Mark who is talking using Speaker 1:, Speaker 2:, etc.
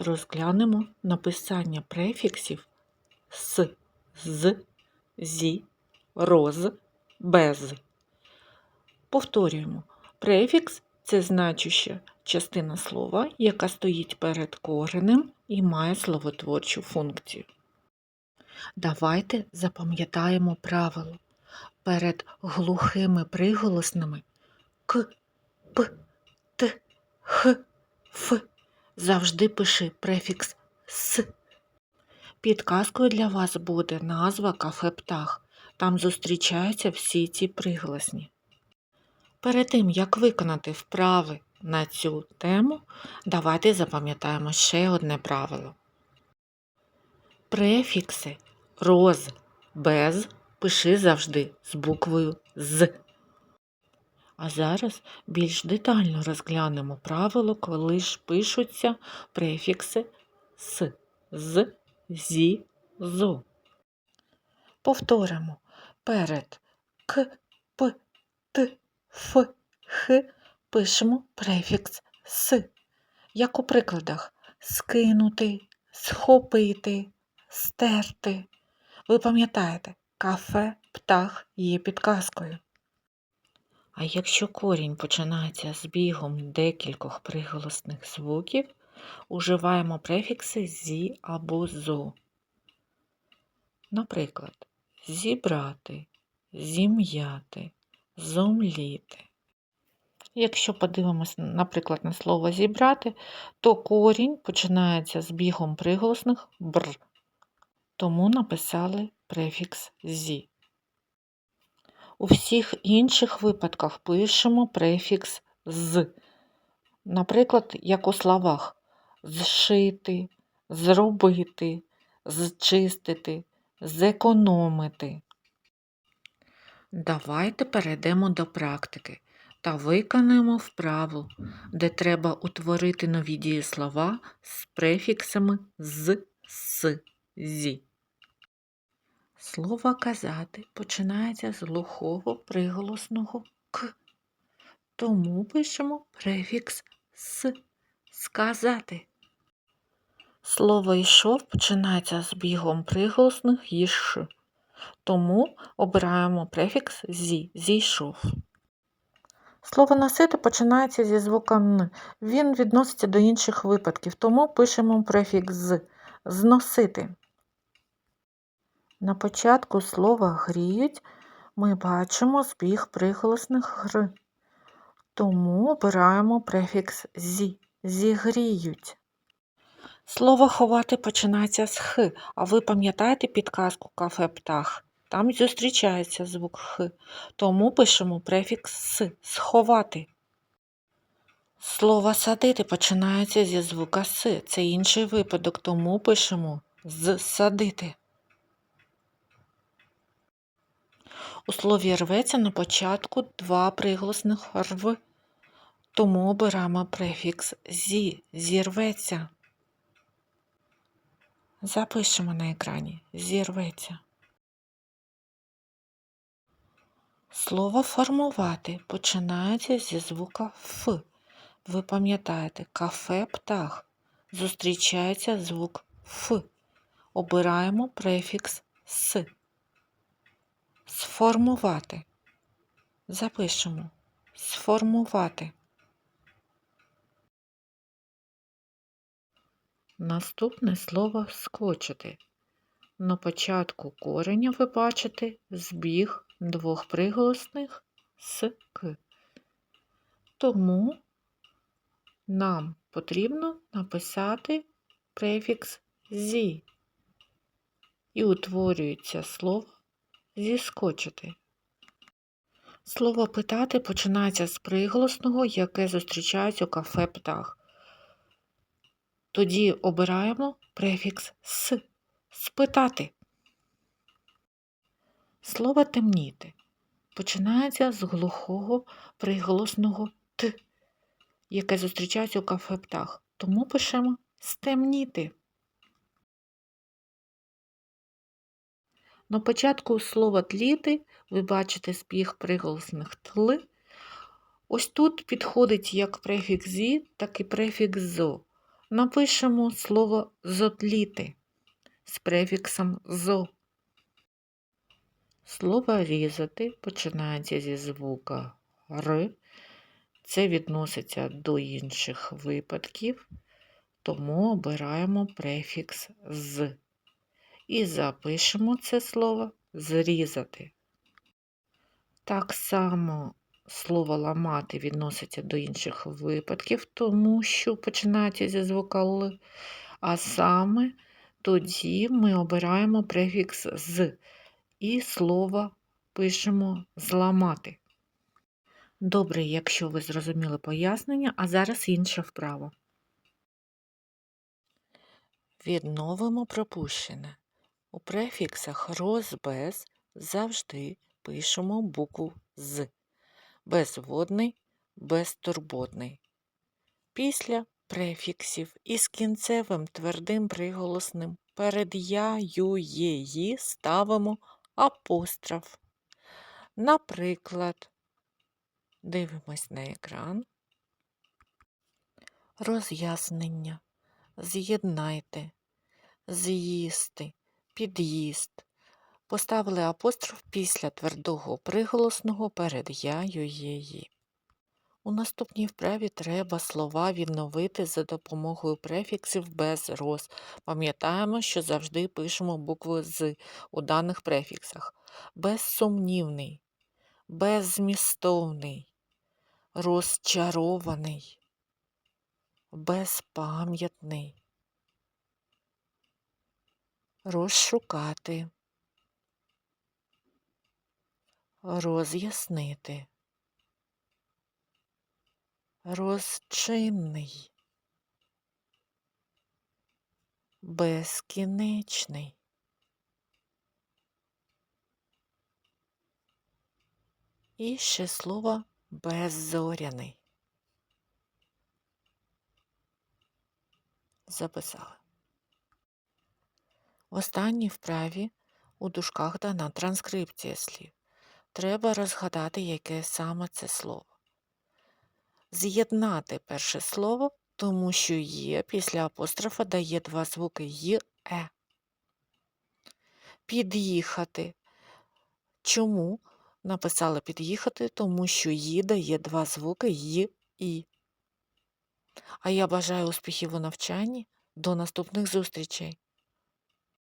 Speaker 1: розглянемо написання префіксів с, з, зі, роз, без. Повторюємо. Префікс це значуща частина слова, яка стоїть перед коренем і має словотворчу функцію. Давайте запам'ятаємо правило. Перед глухими приголосними к, п, т, х, ф завжди пиши префікс с. Підказкою для вас буде назва кафе птах. Там зустрічаються всі ці приголосні. Перед тим, як виконати вправи на цю тему, давайте запам'ятаємо ще одне правило. Префікси роз, без пиши завжди з буквою з. А зараз більш детально розглянемо правило, коли ж пишуться префікси с, з, зі, зо. Повторимо перед к, п, т, ф, х пишемо префікс с, як у прикладах скинути, схопити, стерти. Ви пам'ятаєте, кафе, птах є підказкою. А якщо корінь починається з бігом декількох приголосних звуків, уживаємо префікси зі або зо. Наприклад, зібрати, зім'яти, зомліти. Якщо подивимося, наприклад, на слово зібрати, то корінь починається з бігом приголосних бр, тому написали префікс зі. У всіх інших випадках пишемо префікс з. Наприклад, як у словах зшити, зробити, зчистити, зекономити. Давайте перейдемо до практики та виконаємо вправу, де треба утворити нові дієслова з префіксами з, с, зі. Слово казати починається з глухого приголосного к. Тому пишемо префікс с сказати. Слово йшов починається з бігом приголосних їш. Тому обираємо префікс зі зійшов. Слово носити починається зі звука н. Він відноситься до інших випадків, тому пишемо префікс з зносити. На початку слова гріють ми бачимо збіг приголосних гр. Тому обираємо префікс зі зігріють. Слово ховати починається з х, а ви пам'ятаєте підказку кафе птах? Там зустрічається звук х, тому пишемо префікс с сховати. Слово садити починається зі звука с. Це інший випадок, тому пишемо з садити. У слові рветься на початку два приголосних рв, тому обираємо префікс зі зірветься. Запишемо на екрані зірветься. Слово формувати починається зі звука Ф. Ви пам'ятаєте, кафе птах. Зустрічається звук Ф. Обираємо префікс С. Сформувати. Запишемо. Сформувати. Наступне слово скочити. На початку кореня ви бачите збіг двох приголосних з к. Тому нам потрібно написати префікс зі. І утворюється слово зіскочити. Слово питати починається з приголосного, яке зустрічається у кафе птах. Тоді обираємо префікс с спитати. Слово темніти починається з глухого приголосного т, яке зустрічається у кафе птах. Тому пишемо стемніти. На початку слова тліти ви бачите збіг приголосних тл. Ось тут підходить як префікс зі, так і префікс зо. Напишемо слово зотліти з префіксом зо. Слово різати починається зі звука р. Це відноситься до інших випадків, тому обираємо префікс з. І запишемо це слово зрізати. Так само слово ламати відноситься до інших випадків, тому що починається зі звука Л, а саме тоді ми обираємо префікс з і слово пишемо зламати. Добре, якщо ви зрозуміли пояснення, а зараз інша вправа. Відновимо пропущене. У префіксах роз без завжди пишемо букву з. Безводний, безтурботний. Після префіксів із кінцевим твердим приголосним перед я, ю, є, ї ставимо апостроф. Наприклад, дивимось на екран. Роз'яснення. З'єднайте, з'їсти, під'їзд. Поставили апостроф після твердого приголосного перед я, є. У наступній вправі треба слова відновити за допомогою префіксів без роз. Пам'ятаємо, що завжди пишемо букву з у даних префіксах. Безсумнівний, беззмістовний, розчарований, безпам'ятний, розшукати, роз'яснити, розчинний, безкінечний. І ще слово беззоряний. Записали. В останній вправі у дужках дана транскрипція слів. Треба розгадати, яке саме це слово. З'єднати перше слово, тому що є після апострофа дає два звуки й, е. Під'їхати. Чому написала під'їхати? Тому що «ї» дає два звуки й, і. А я бажаю успіхів у навчанні. До наступних зустрічей!